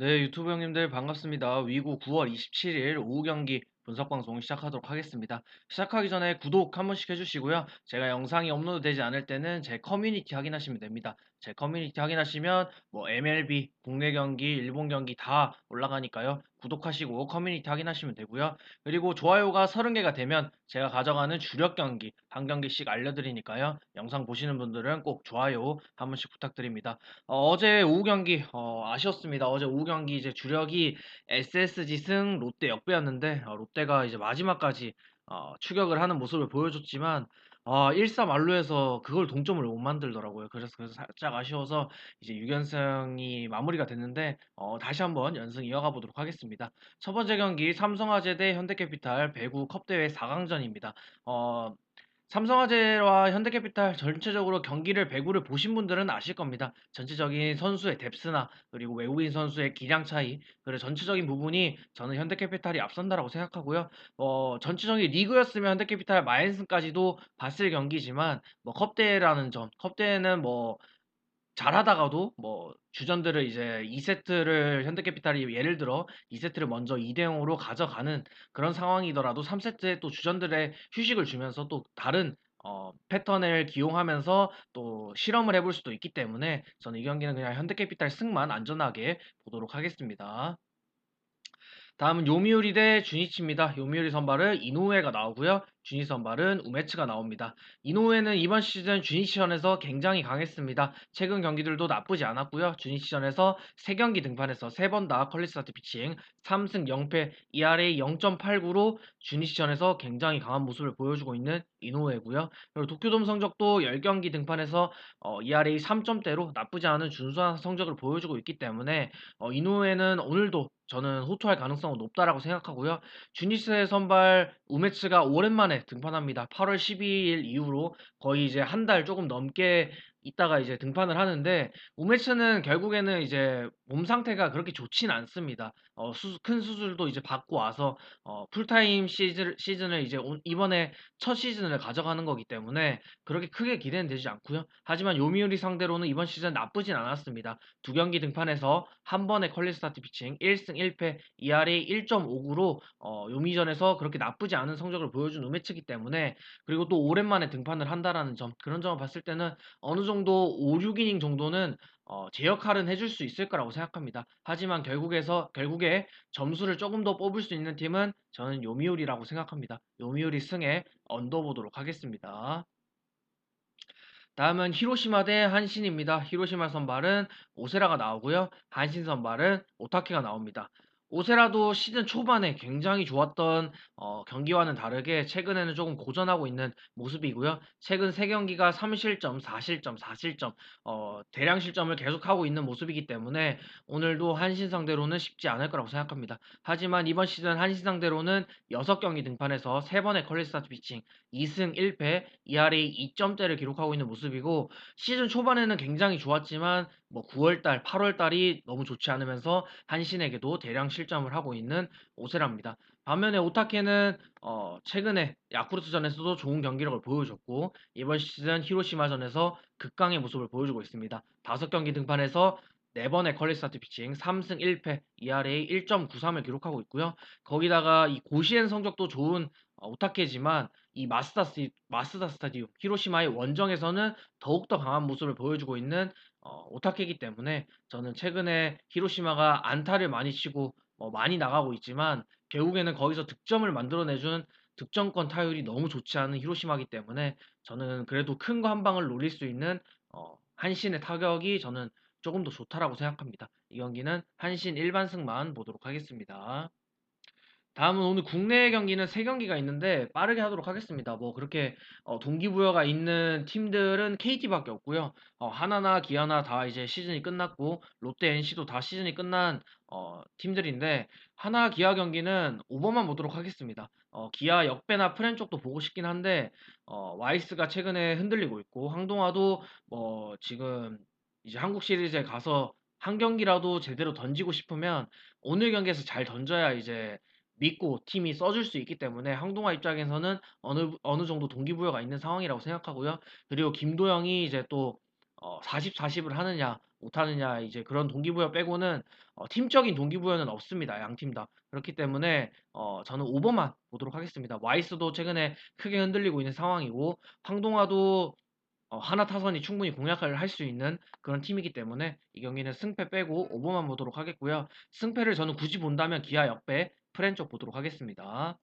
네, 유튜브 형님들 반갑습니다. 위구 9월 27일 오후 경기 분석 방송 시작하도록 하겠습니다. 시작하기 전에 구독 한 번씩 해주시고요. 제가 영상이 업로드 되지 않을 때는 제 커뮤니티 확인하시면 됩니다. 제 커뮤니티 확인하시면 뭐 MLB, 국내 경기, 일본 경기 다 올라가니까요. 구독하시고 커뮤니티 확인하시면 되고요. 그리고 좋아요가 30개가 되면 제가 가져가는 주력 경기 한 경기씩 알려드리니까요. 영상 보시는 분들은 꼭 좋아요 한 번씩 부탁드립니다. 어, 제 오후 경기 어, 아쉬웠습니다. 어제 오후 경기 이제 주력이 SSG 승 롯데 역배였는데 어, 롯데 가 이제 마지막까지 어, 추격을 하는 모습을 보여줬지만 아, 1-3 만루에서 그걸 동점을 못 만들더라고요. 그래서, 그래서 살짝 아쉬워서 이제 6연승이 마무리가 됐는데 어, 다시 한번 연승 이어가 보도록 하겠습니다. 첫 번째 경기 삼성화재 대 현대캐피탈 배구 컵대회 4강전입니다. 어, 삼성화재와 현대캐피탈 전체적으로 경기를 배구를 보신 분들은 아실 겁니다. 전체적인 선수의 뎁스나 그리고 외국인 선수의 기량 차이 그리고 전체적인 부분이 저는 현대캐피탈이 앞선다라고 생각하고요. 어, 전체적인 리그였으면 현대캐피탈 마인슨까지도 봤을 경기지만 뭐 컵대회라는 점, 컵대회는 뭐 잘하다가도 뭐 주전들을 이제 2세트를 현대캐피탈이 예를 들어 2세트를 먼저 2대 0으로 가져가는 그런 상황이더라도 3세트에 또 주전들의 휴식을 주면서 또 다른 어, 패턴을 기용하면서 또 실험을 해볼 수도 있기 때문에 저는 이 경기는 그냥 현대캐피탈 승만 안전하게 보도록 하겠습니다. 다음은 요미우리 대 주니치입니다. 요미우리 선발은 이노우에가 나오고요. 주니 선발은 우메츠가 나옵니다. 이노우에는 이번 시즌 주니치전에서 굉장히 강했습니다. 최근 경기들도 나쁘지 않았고요. 주니치전에서 3경기 등판해서 3번 다 퀄리스타트 피칭 3승 0패 ERA 0.89로 주니치전에서 굉장히 강한 모습을 보여주고 있는 이노우에고요. 그리고 도쿄돔 성적도 10경기 등판해서 어, ERA 3점대로 나쁘지 않은 준수한 성적을 보여주고 있기 때문에 어, 이노우에는 오늘도 저는 호투할 가능성은 높다라고 생각하고요. 주니스의 선발 우메츠가 오랜만에 등판합니다. 8월 12일 이후로 거의 이제 한 달 조금 넘게 있다가 이제 등판을 하는데 우메츠는 결국에는 이제 몸 상태가 그렇게 좋진 않습니다. 어, 수, 큰 수술도 이제 받고 와서 어, 풀타임 시즌, 시즌을 이제 오, 이번에 첫 시즌을 가져가는 거기 때문에 그렇게 크게 기대는 되지 않고요. 하지만 요미우리 상대로는 이번 시즌 나쁘진 않았습니다. 두 경기 등판해서 한 번의 퀄리 스타트 피칭 1승 1패 ERA 1.59로 어, 요미전에서 그렇게 나쁘지 않은 성적을 보여준 우메츠기 때문에 그리고 또 오랜만에 등판을 한다라는 점 그런 점을 봤을 때는 어느 정도 5, 6이닝 정도는 어, 제 역할은 해줄 수 있을 거라고 생각합니다. 하지만 결국에서 결국에 점수를 조금 더 뽑을 수 있는 팀은 저는 요미우리라고 생각합니다. 요미우리 승에 얹어보도록 하겠습니다. 다음은 히로시마 대 한신입니다. 히로시마 선발은 오세라가 나오고요. 한신 선발은 오타케가 나옵니다. 오세라도 시즌 초반에 굉장히 좋았던 어, 경기와는 다르게 최근에는 조금 고전하고 있는 모습이고요. 최근 3경기가 3실점, 4실점, 4실점, 어, 대량 실점을 계속하고 있는 모습이기 때문에 오늘도 한신 상대로는 쉽지 않을 거라고 생각합니다. 하지만 이번 시즌 한신 상대로는 6경기 등판해서 3번의 퀄리스타트 피칭, 2승 1패, ERA 2점대를 기록하고 있는 모습이고 시즌 초반에는 굉장히 좋았지만 뭐 9월달, 8월달이 너무 좋지 않으면서 한신에게도 대량 실점을 하고 있는 오세라입니다. 반면에 오타케는 어 최근에 야쿠르트전에서도 좋은 경기력을 보여줬고 이번 시즌 히로시마전에서 극강의 모습을 보여주고 있습니다. 5경기 등판해서 4번의 퀄리스타트 피칭 3승 1패 ERA 1.93을 기록하고 있고요. 거기다가 이 고시엔 성적도 좋은 어, 오타케지만 이 마스다, 스, 마스다 스타디움 히로시마의 원정에서는 더욱더 강한 모습을 보여주고 있는 어, 오타케이기 때문에 저는 최근에 히로시마가 안타를 많이 치고 어, 많이 나가고 있지만 결국에는 거기서 득점을 만들어내준 득점권 타율이 너무 좋지 않은 히로시마기 때문에 저는 그래도 큰 거 한 방을 노릴 수 있는 어, 한신의 타격이 저는 조금 더 좋다라고 생각합니다. 이 경기는 한신 일반 승만 보도록 하겠습니다. 다음은 오늘 국내 경기는 3경기가 있는데 빠르게 하도록 하겠습니다. 뭐 그렇게 어, 동기부여가 있는 팀들은 KT밖에 없고요. 어, 하나나 기아나 다 이제 시즌이 끝났고 롯데 NC도 다 시즌이 끝난 어, 팀들인데 하나 기아 경기는 오버만 보도록 하겠습니다. 어, 기아 역배나 프렌 쪽도 보고 싶긴 한데 어, 와이스가 최근에 흔들리고 있고 황동화도 뭐 지금 이제 한국 시리즈에 가서 한 경기라도 제대로 던지고 싶으면 오늘 경기에서 잘 던져야 이제 믿고 팀이 써줄 수 있기 때문에 황동화 입장에서는 어느 어느 정도 동기부여가 있는 상황이라고 생각하고요. 그리고 김도영이 이제 또 어, 40, 40을 하느냐, 못하느냐, 이제 그런 동기부여 빼고는 어, 팀적인 동기부여는 없습니다. 양 팀 다. 그렇기 때문에 어, 저는 오버만 보도록 하겠습니다. 와이스도 최근에 크게 흔들리고 있는 상황이고, 황동화도 어, 하나 타선이 충분히 공략을 할 수 있는 그런 팀이기 때문에 이 경기는 승패 빼고 오버만 보도록 하겠고요. 승패를 저는 굳이 본다면 기아 역배 프렌 쪽 보도록 하겠습니다.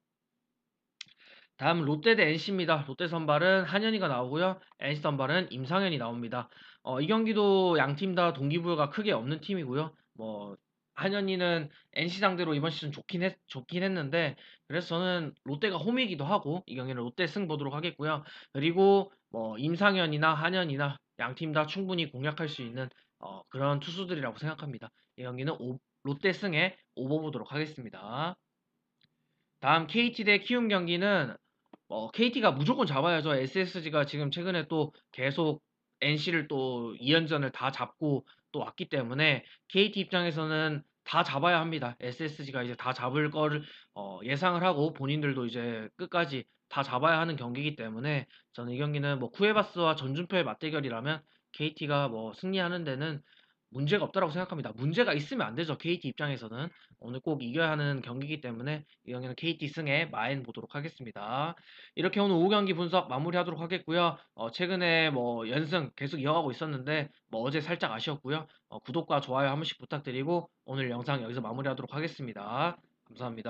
다음 롯데 대 NC입니다. 롯데 선발은 한현희가 나오고요. NC 선발은 임상현이 나옵니다. 어, 이 경기도 양 팀 다 동기부여가 크게 없는 팀이고요. 뭐 한현희는 NC 상대로 이번 시즌 좋긴 했, 좋긴 했는데 그래서 저는 롯데가 홈이기도 하고 이 경기는 롯데 승 보도록 하겠고요. 그리고 뭐 임상현이나 한현이나 양 팀 다 충분히 공략할 수 있는 어, 그런 투수들이라고 생각합니다. 이 경기는 오- 롯데 승에 오버 보도록 하겠습니다. 다음 KT 대 키움 경기는 어, KT가 무조건 잡아야죠. SSG가 지금 최근에 또 계속 NC를 또 2연전을 다 잡고 또 왔기 때문에 KT 입장에서는 다 잡아야 합니다. SSG가 이제 다 잡을 거를 어, 예상을 하고 본인들도 이제 끝까지 다 잡아야 하는 경기이기 때문에 저는 이 경기는 뭐 쿠에바스와 전준표의 맞대결이라면 KT가 뭐 승리하는 데는 문제가 없다라고 생각합니다. 문제가 있으면 안 되죠. KT 입장에서는 오늘 꼭 이겨야 하는 경기이기 때문에 이 경기는 KT 승에 마인 보도록 하겠습니다. 이렇게 오늘 오후 경기 분석 마무리하도록 하겠고요. 어, 최근에 뭐 연승 계속 이어가고 있었는데 뭐 어제 살짝 아쉬웠고요. 어, 구독과 좋아요 한 번씩 부탁드리고 오늘 영상 여기서 마무리하도록 하겠습니다. 감사합니다.